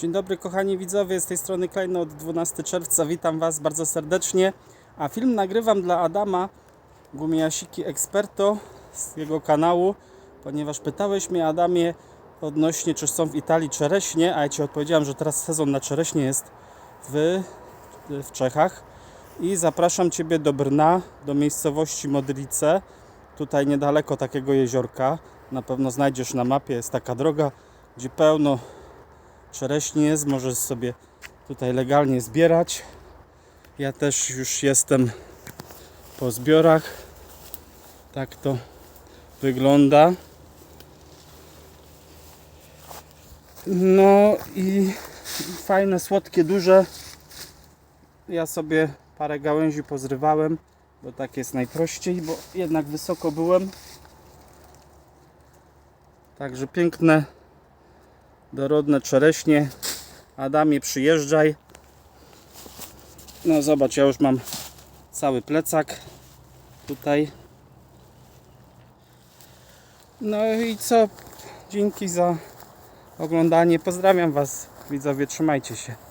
Dzień dobry kochani widzowie, z tej strony Klejno od 12 czerwca. Witam Was bardzo serdecznie. A film nagrywam dla Adama Gumiasiki Experto z jego kanału, ponieważ pytałeś mnie Adamie odnośnie czy są w Italii czereśnie, a ja Ci odpowiedziałem, że teraz sezon na czereśnie jest w, w Czechach. I zapraszam Ciebie do Brna, do miejscowości Modrice. Tutaj niedaleko takiego jeziorka. Na pewno znajdziesz na mapie, jest taka droga, gdzie pełno czereśni jest, możesz sobie tutaj legalnie zbierać. Ja też już jestem po zbiorach. Tak to wygląda. No i fajne, słodkie, duże. Ja sobie parę gałęzi pozrywałem, bo tak jest najprościej, bo jednak wysoko byłem. Także piękne, dorodne czereśnie. Adamie, przyjeżdżaj. No zobacz, ja już mam cały plecak tutaj. No i co? Dzięki za oglądanie. Pozdrawiam Was, widzowie. Trzymajcie się.